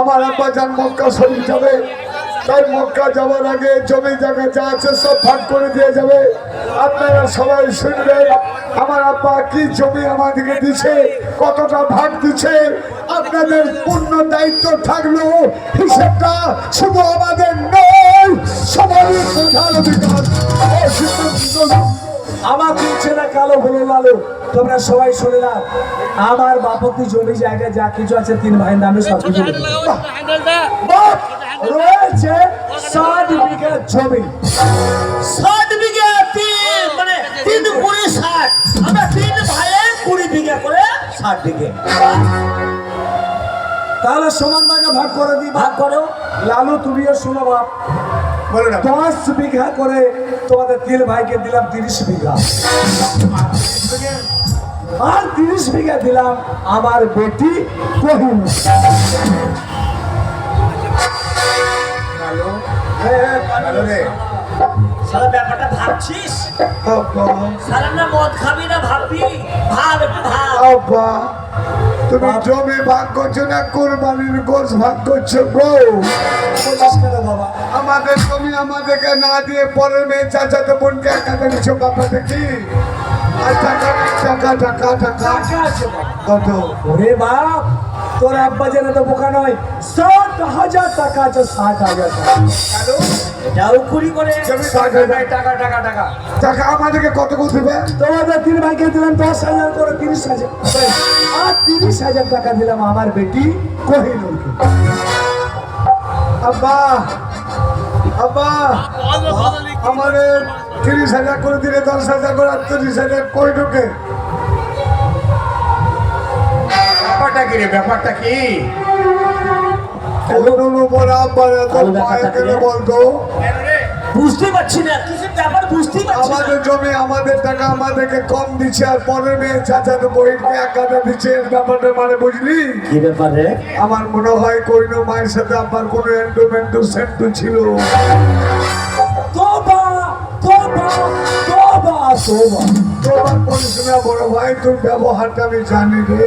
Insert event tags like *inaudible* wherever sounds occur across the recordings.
আমার আব্বা যান মক্কা শরীফ যাবে। তাই মক্কা যাওয়ার আগে জমি জায়গা যা আছে সব ভাগ করে দিয়ে যাবে। আপনারা সবাই শুনবেন, আমার আব্বা কি জমি আমাদেরকে দিছে, কতটা ভাগ দিছে, আপনাদের পূর্ণ দায়িত্ব থাকলেও হিসেবটা শুধু আমাদের নয় সবারই বোঝার অধিকার। আমার দিচ্ছে না কালো হলো লালো। তোমরা সবাই শুনে নাও। আমার বাপতি জমি জায়গা যা কিছু আছে তিন ভাইয়ের নামে সব কিছু রয়েছে ষাট বিঘা জমি। ষাট বিঘা তিন মানে তিন কুড়ি ষাট। আমরা তিন ভাইয়ে কুড়ি বিঘা করে ষাট বিঘে তাহলে সমান ভাগে ভাগ করে দিই ভাগ করো। লালু তুমিও শুনো বাপ। না দশ বিঘা করে তোমাদের তিল ভাইকে দিলাম তিরিশ বিঘা। আর তিরিশ বিঘা দিলাম আমার বেটি কহিন সারা ব্যাপারটা ভাবছিস? সারা না মদ খাবি না ভাববি? ভাব একটু ভাব। আব্বা তুমি জমি ভাগ করছ না কোরবানির গোস ভাগ করছ গো বাবা। আমাদের জমি আমাদেরকে না দিয়ে পরের মেয়ে চাচাতে বোনকে একাতে নিচ্ছ বাবা দেখি? তোর আব্বা যেন তো বোকা নয় ষাট হাজার টাকা আছে ষাট হাজার টাকা। এটাও কুড়ি করে। জমি ভাগ যায়। টাকা টাকা টাকা। টাকা আমাদেরকে কত করে দেবে? তোমাদের তিন ভাইকে দিলাম দশ হাজার করে তিরিশ হাজার। আর তিরিশ হাজার টাকা দিলাম আমার বেটি কোহিনুরকে। আব্বা আব্বা আমাদের তিরিশ হাজার করে দিলে দশ হাজার করে আর তিরিশ হাজার কই ঢুকে ব্যাপারটা কি রে ব্যাপারটা কি? কোনো এত? কেন বলতো বুঝতে পারছি না কিছু ব্যাপার বুঝতেই পারছি আমাদের জমি আমাদের টাকা আমাদেরকে কম দিচ্ছে আর পরের মেয়ে চাচাতো দিচ্ছে এর ব্যাপারটা মানে বুঝলি? কি ব্যাপার আমার মনে হয় কইনো মায়ের সাথে আমার কোনো সেন্টু ছিল। তোবা তোবা তোবা তোবা। তোমার পরিশ্রমে বড় ভাই তোর ব্যবহারটা আমি জানি রে।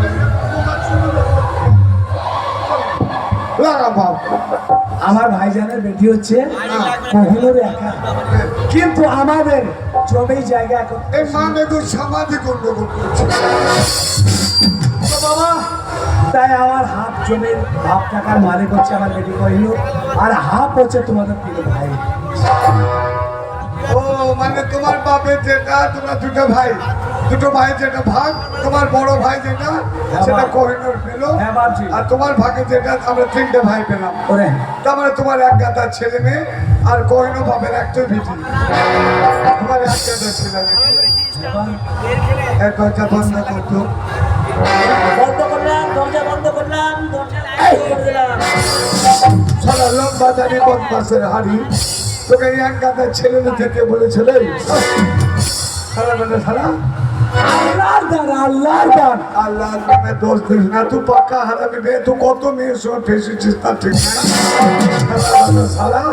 আমার ভাইজানের বেটি হচ্ছে কহিনুর একা। কিন্তু আমাদের জমি জায়গা এখন এই মানে তো গন্ডগোল বাবা তাই আমার হাফ জমির হাফ টাকার মালিক হচ্ছে আমার বেটি কহিনুর আর হাফ হচ্ছে তোমাদের প্রিয় ভাই। মানে তোমার বাপের যেটা তোমরা দুটো ভাই দুটো ভাই যেটা ভাগ তোমার বড় ভাই যেটা সেটা কোহিনুর পেল। হ্যাঁ, আর তোমার ভাগে যেটা আমরা তিনটে ভাই পেলাম। ওরে। তার মানে তোমার এক গাদা ছেলে মেয়ে আর কোহিনু বাপের একটা ভিটি। তোমার এক গাদা ছেলে মেয়ে। এক দরজা বন্ধ করতো। বন্ধ করলাম দরজা বন্ধ করলাম দরজা বন্ধ দিলাম সারা লম্বা দাঁড়ি বদমাসের হাড়ি। তোকে এই এক গাদা ছেলে থেকে বলেছিল সারা সারা। আল্লাহর দান আল্লাহর দান। আল্লাহ নামে দোষ দিস না তুই পাক্কা হারাবি রে তুই কত মেয়ের সঙ্গে ফেসেছিস তার ঠিক সারা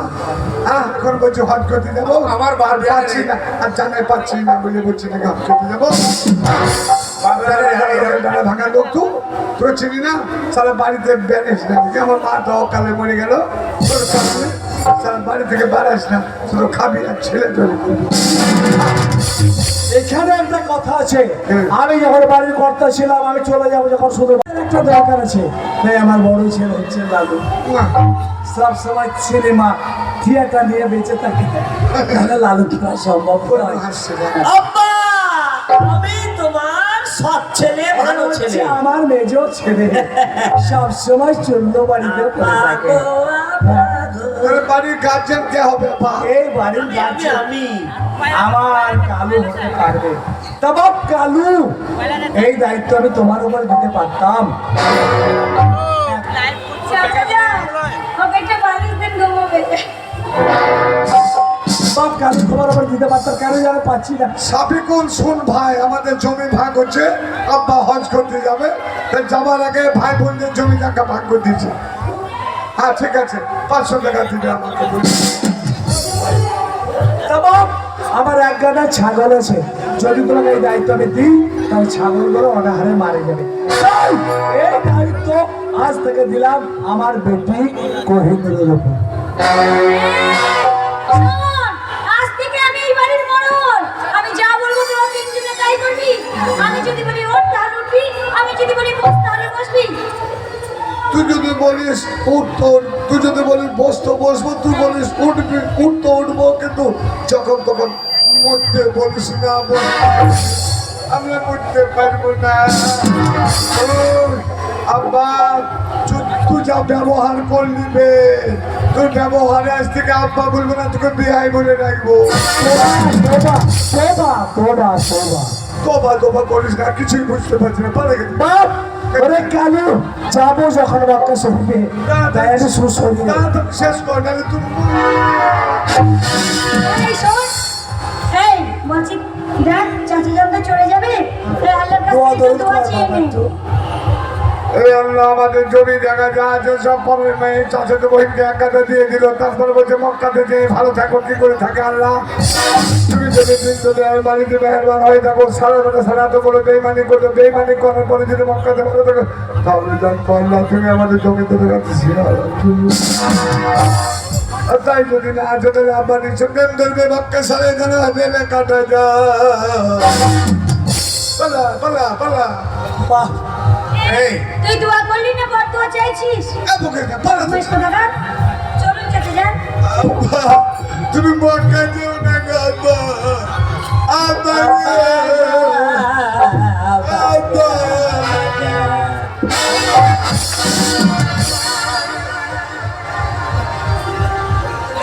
এখন বলছি হট করতে যাব আমার বার পাচ্ছি না আর জানাই পাচ্ছি না বলে বলছি নাকি হট করতে যাব ভাঙা লোক চিনি না? সারা বাড়িতে না যে আমার মাটা অকালে মরে গেল। তোর কারণে বাড়ি থেকে বেড়াস না শুধু খাবি আর ছেলে তৈরি এখানে একটা কথা আছে। আমি যখন বাড়ির কর্তা ছিলাম আমি চলে যাব যখন শুধু একটা দরকার আছে। তাই আমার বড় ছেলে হচ্ছে লালু সব সময় সিনেমা থিয়েটার নিয়ে বেঁচে থাকি। তাহলে লালু খেলা সম্ভব নয় আমি তোমার সৎ ছেলে ভালো ছেলে। আমার মেজ ছেলে। সব সময় চন্দ্র বাড়িতে পড়ে থাকে। তাহলে বাড়ির গার্জেন কে হবে এই বাড়ির গাছে আমি আমার কালু হতে পারবে। তা কালু এই দায়িত্ব আমি তোমার উপর দিতে পারতাম। বাপ কালু তোমার উপর দিতে পারতাম কেন যেন পাচ্ছি না। শুন ভাই আমাদের জমি ভাগ হচ্ছে। আব্বা হজ করতে যাবে। তাই যাবার আগে ভাই বোনদের জমি জায়গা ভাগ করে দিয়েছে। হ্যাঁ ঠিক আছে। পাঁচশো টাকা দিবে আমাকে। আমার এক গাদা ছাগল আছে। যদি তোমাকে এই দায়িত্ব আমি দিই, তাহলে ছাগলগুলো অনাহারে মারে যাবে। এই দায়িত্ব আজ থেকে দিলাম আমার বেটি কোহিনুরের উপর। আমি যদি বলি তাহলে উঠবি আমি যদি বলি বস তাহলে বসবি। তুই যদি বলিস উঠতো তুই যদি বলিস বসতো বসবো তুই বলিস উঠবি উঠতো উঠবো কিন্তু যখন তখন মরতে বলিস না আমরা মরতে পারব না। আব্বা তুই- তুই যা ব্যবহার করলি বে তোর ব্যবহারে আজ থেকে আব্বা বলব না তোকে বিহাই বলে রাখব। তোবা তোবা তোবা তোবা। করিস না কিছুই বুঝতে পারছি না পারে বাপ! ওরে কালু যাব যখন বাপকে শুনবে তাই একটু সুশরীরে তাড়াতাড়ি শেষ কর নাহলে তুই এই শোন এই বলছি দেখ চাচি জানতে চলে যাবে আল্লাহর কাছে দোয়া চেয়ে নে। এই আল্লাহ আমাদের জমি জায়গা যা আছে সব পরের মেয়ে চাচাতে বহিনকে একাতে দিয়ে দিল। তারপরে বলছে, মক্কাতে যে ভালো থাকো, কি করে থাকে আল্লাহ? তুমি যদি যদি আমার বাড়িতে মেহরবান হয়ে থাকো, সারা বেটা সারা তো করে বেইমানি করতে বেইমানি করার পরে যদি মক্কাতে ভালো থাকো, তাহলে জানতো আল্লাহ, তুমি আমাদের জমিতে আর তাই যদি না তাহলে আবার প্রেম ধরবে মক্কা সারা এখানে কাটা যা পালা পালা পালা। বাহ। তুই দোয়া করলি না বর দোয়া চাইছিস? চলুন চাচা যান। তুমি মক্কা যেও না গো আব্বা। আব্বা রে, আব্বা।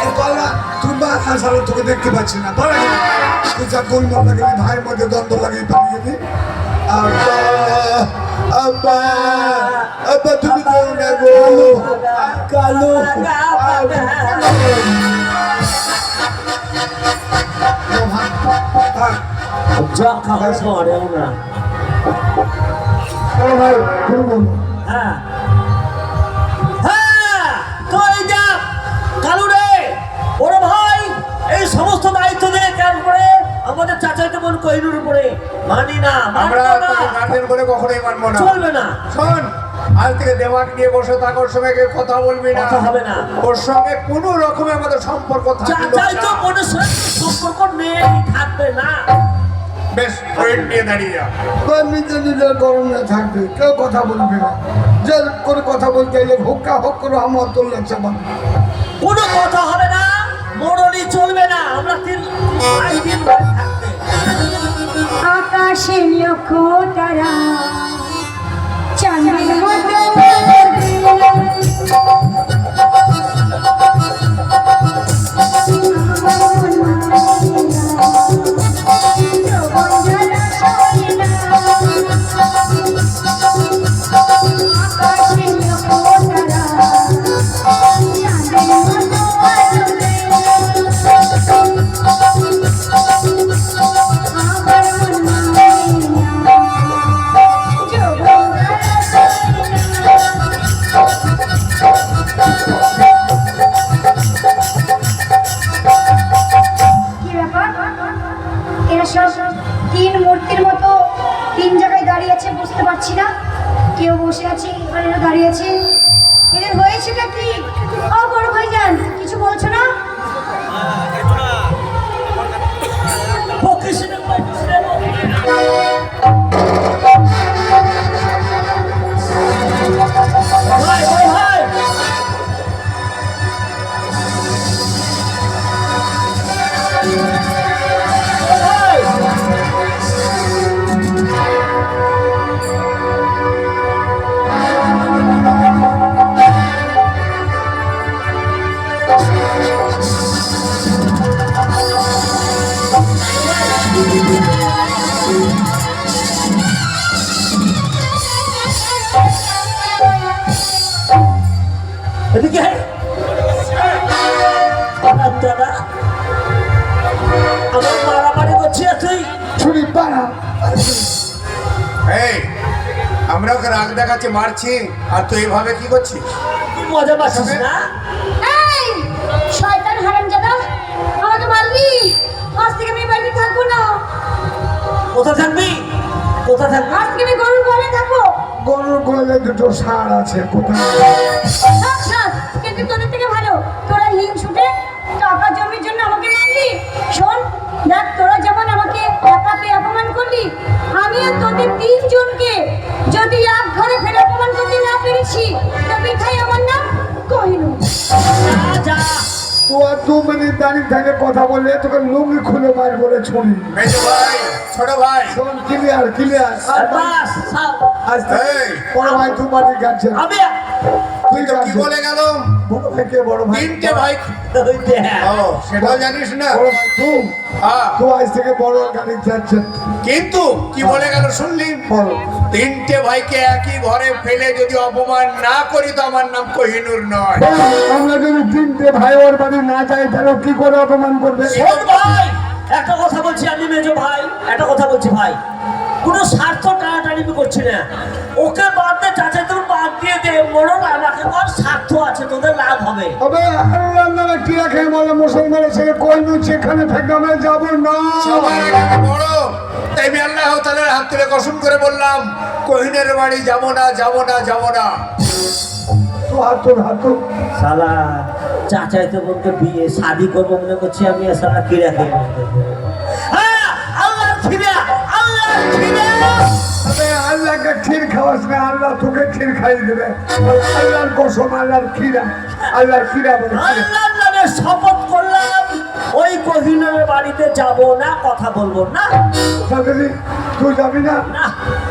এ পালা, তুমি বা আসারে তোকে দেখতে পাচ্ছি না। পালা কেন? তুই যা গোলমাল লাগিয়ে ভাইয়ের মধ্যে দ্বন্দ্ব লাগিয়ে পালিয়ে গেলি আব্বা। আব্বা আব্বা তুমি যেও না গো। কালু যা খাবার সরেও না ভাই শুনুন হ্যাঁ। হ্যাঁ কই যা কালু রে। বড় ভাই এই সমস্ত দায়িত্ব দিয়ে কেন আমাদের চাচাকে মন কহিনুর উপরে। মানি না আমরা গার্জেন করে কখনোই মানবো না। চলবে না। শোন আজ থেকে নিয়ে বসে কথা বলবি না। কথা হবে না। ওর সঙ্গে কোনো রকমের আমাদের সম্পর্ক থাকবে চাচাই তো না। সঙ্গে সম্পর্ক নেই থাকবে না। বেশ ওয়েট নিয়ে দাঁড়িয়ে যা। বা নিজে গরমে থাকবে কেউ কথা বলবে না। যে কথা বলতে এলে হুক্কা হক কোনো কথা হবে না। মরণই চলবে না আমরা তিন দিন আকাশে তারা এদিকে মারামারি করছি তুই? ছুরি পাড়া। এই আমরা ওকে রাগ দেখাচ্ছি মারছি আর তুই এভাবে কি করছিস? মজা পাচ্ছিস না? এই শয়তান হারামজাদা আমাকে মারলি আজ থেকে আমি বাড়ি কোথায় থাকবি? কোথায় থাকবি? আজ থেকে আমি গরুর ঘরে থাকব। গরুর গোলে দুটো সার আছে কোথায়? সাত কিন্তু তোদের থেকে ভালো। তোরা হিং ছুটে টাকা জমির জন্য আমাকে মারলি শোন দেখ তোরা যেমন আমাকে একা পেয়ে অপমান করলি আমি আর তোদের তিনজনকে যদি এক ঘরে ফেলে অপমান করতে না পেরেছি তবে খাই আমার নাম কহিনু যা। আর দু মিনিট দাঁড়িয়ে থাকে কথা বললে তোকে লুঙ্গি খুলে মার বলে ছুরি মেজো ভাই ছোট ভাই। শোন ক্লিয়ার ক্লিয়ার আর বাস আজ এই। বড় ভাই তোমারই গাছে। আমি তুই তো কি বলে গেল? বড় ভাইকে বড় ভাই। তিনটে ভাই। *laughs* সেটাও জানিস না? বড় ভাই তুই হ্যাঁ। তো আজ থেকে বড় গাড়ি যাচ্ছে। কিন্তু কি বলে গেল শুনলি? বল। তিনটে ভাইকে একই ঘরে ফেলে যদি অপমান না করি তো আমার নাম কোহিনুর নয়। আমরা যদি তিনটে ভাই ওর বাড়ি না যাই তাহলে কি করে অপমান করবে? ভাই একটা কথা বলছি আমি মেজো ভাই একটা কথা বলছি ভাই। কোনো স্বার্থ টানাটানি করছি না। ওকে বাদ দে চাচা তুমি বাদ দিয়ে দে মরণ আমাকে কর স্বার্থ আছে তোদের লাভ হবে। তবে আল্লাহ কি রাখে বলে মুসলমানের ছেলে কই নুচ্ছে এখানে থেকে আমরা যাব না। সবার আগে বড় তাই আমি আল্লাহ তাদের হাত তুলে কসম করে বললাম কোহিনের বাড়ি যাব না যাব না যাব না। তো হাত তোর হাত তোর। শালা চাচাই তো বলতে বিয়ে শাদি করব মনে করছি আমি আর শালা কি রাখে? আল্লাহর খিদা আল্লাহর খিদা তবে আল্লাহকে ক্ষীর খাওয়াস না আল্লাহ তোকে ক্ষীর খাইয়ে দেবে। আল্লাহর কসম আল্লাহর ক্ষীরা আল্লাহর ক্ষীরা বলে ক্ষীরা। আল্লাহর নামে শপথ করলাম ওই কহিনের বাড়িতে যাব না কথা বলব না। তুই যাবি না?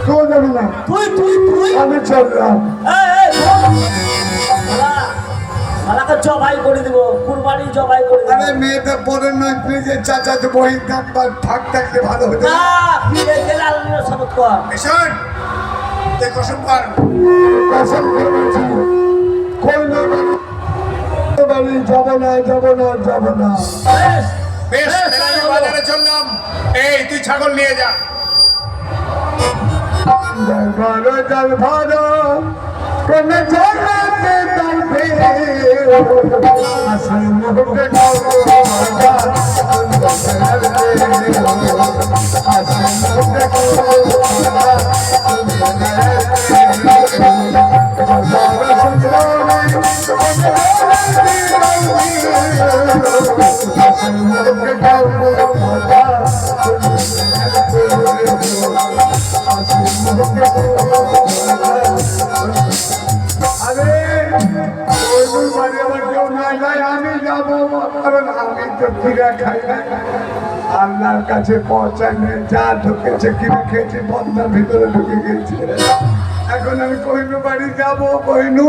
তুই যাবি না? তুই তুই তুই। আমি চললাম। এই, শালাকে জবাই করে দিব কুরবানি জবাই করে দিব। আরে মেয়েটা পরে নয় প্লিজের চাচাতে বহি নাম্বার ফাঁক থাকলে ভালো হতো। না ফিরে গেলে আল্লাহর শপথ কর ভীষণ তুই কসম কর কসম করে বলছি কই না বাড়ি? যাব না যাব না যাব না। বেশ, বাজারে চললাম। এই তুই ছাগল নিয়ে যা। জল ভালো জল ভালো কোন আসল মুহূর্তে আমি যাব। কারণ আমি তো ফিরে খাই না। আল্লাহর কাছে পৌঁছানে যা ঢুকেছে কিনে খেয়েছি বন্ধার ভিতরে ঢুকে গেছে এখন আমি কহিনু বাড়ি যাব, কহিনু।